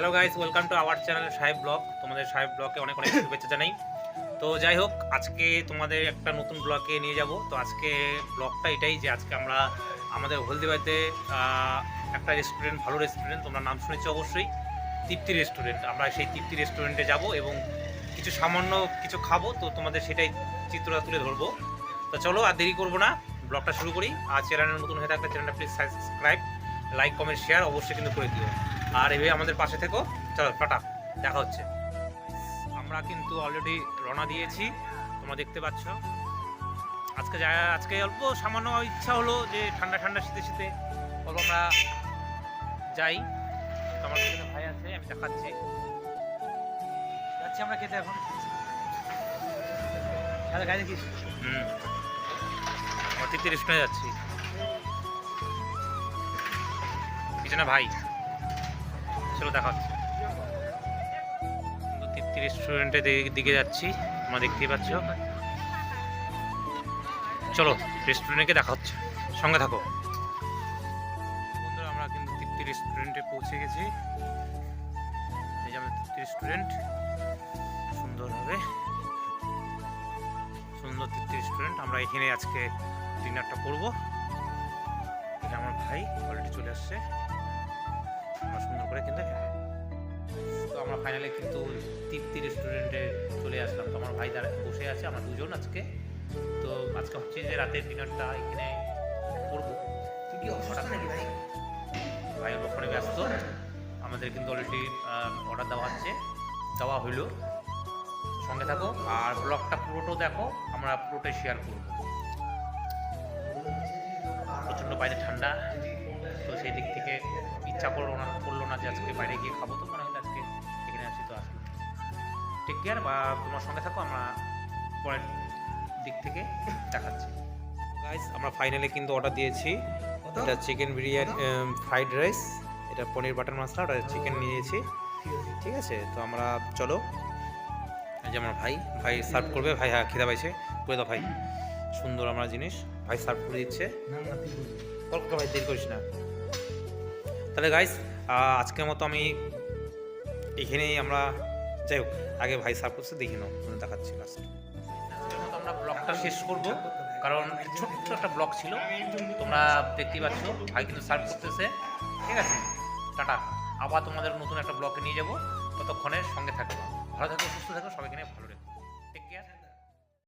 Hello guys welcome to our channel Saheb blog তোমাদের সাহেব ব্লগে অনেক অনেক শুভেচ্ছা জানাই। তো যাই হোক, আজকে তোমাদের একটা নতুন ব্লগে নিয়ে যাব। তো আজকে ব্লগটা এটাই যে আজকে আমরা আমাদের হলদিবাড়িতে একটা রেস্টুরেন্ট ভালো রেস্টুরেন্ট তোমরা নাম শুনেছো অবশ্যই, তৃপ্তি রেস্টুরেন্ট আমরা সেই তৃপ্তি রেস্টুরেন্টে যাব এবং কিছু সামান্য কিছু খাব। তো তোমাদের সেটাই চিত্রটা তুলে ধরবো। তো চলো আর দেরি করব না। ব্লগটা শুরু করি। আর চ্যানেল নতুন হয়ে থাকলে চ্যানেলটা please subscribe like comment share অবশ্যই কিন্তু করে দিও। আর এভাবে আমাদের পাশে থেকো। চলো টাটা। দেখা হচ্ছে। আমরা কিন্তু অলরেডি রওনা দিয়েছি। তোমরা দেখতে পাচ্ছ। আজকে যা আজকে অল্প সামান্য ইচ্ছা হলো যে ঠান্ডা ঠান্ডা শীতে শীতে অল্প আমরা যাই। আমার পিছনে ভাই আছে আমি দেখাচ্ছি। যাচ্ছি আমরা খেতে এখন। গাড়ি দেখিস। হুম। রেস্টুরেন্টে যাচ্ছি। পিছনে ভাই। চলো দেখা হচ্ছে তৃপ্তি রেস্টুরেন্টের দিকে যাচ্ছি, তোমরা দেখতেই পাচ্ছ। চলো রেস্টুরেন্টে দেখা হচ্ছে। সঙ্গে থাকো। বন্ধুরা, আমরা কিন্তু তৃপ্তি রেস্টুরেন্টে পৌঁছে গেছি। এই যে আমাদের তৃপ্তি রেস্টুরেন্ট সুন্দরভাবে সুন্দর তৃপ্তি রেস্টুরেন্ট আমরা এখানে আজকে ডিনারটা করব। আমার ভাই অলরেডি চলে আসছে। আমরা সুন্দর করে কিন্তু তো আমরা ফাইনালি কিন্তু তৃপ্তি রেস্টুরেন্টে চলে আসলাম। তো আমার ভাই দাঁড়া বসে আছে আমরা দুজন আজকে। তো আজকে হচ্ছে যে রাতের ডিনারটা এখানে করব। ভাই? ওখানে ব্যস্ত। আমাদের কিন্তু অলরেডি অর্ডার দেওয়া হচ্ছে। দেওয়া হইল। সঙ্গে থাকো। আর ব্লগটা পুরোটাও দেখো আমরা পুরোটাই শেয়ার করব। প্রচণ্ড বাইরে ঠান্ডা। তো সেই দিক থেকে ইচ্ছা করল না করল না যে আজকে বাইরে গিয়ে খাব। তো মনে হলো আজকে এখানে আসি তো আসলো টেক কেয়ার বা তোমার সঙ্গে থাকো আমরা পরের দিক থেকে দেখাচ্ছি। গাইস আমরা ফাইনালি কিন্তু অর্ডার দিয়েছি। এটা চিকেন বিরিয়ানি ফ্রাইড রাইস এটা পনির বাটার মশলা ওটা চিকেন নিয়েছি। ঠিক আছে? তো আমরা চলো। যে আমার ভাই ভাই সার্ভ করবে। ভাই হ্যাঁ খিদা পাইছে। করে দাও ভাই। সুন্দর আমরা জিনিস। ভাই সার্ভ করে দিচ্ছে। কলকাতা ভাই দেরি করিস না। তাহলে গাইস আজকের মতো আমি এখানেই আমরা, যাই হোক, আগে ভাই সার্ভ করছে দেখি নাও তুমি দেখাচ্ছি লাস্ট আমরা ব্লগটা শেষ করব, কারণ ছোট্ট একটা ব্লগ ছিল, তোমরা দেখতেই পাচ্ছ, ভাই কিন্তু সার্ভ করতেছে ঠিক আছে? টাটা। আবার তোমাদের নতুন একটা ব্লগে নিয়ে যাব, ততক্ষণে সঙ্গে থাকবে ভালো থাকো, সুস্থ থাকো, সবাইকে নিয়ে ভালো রেখো টেক কেয়ার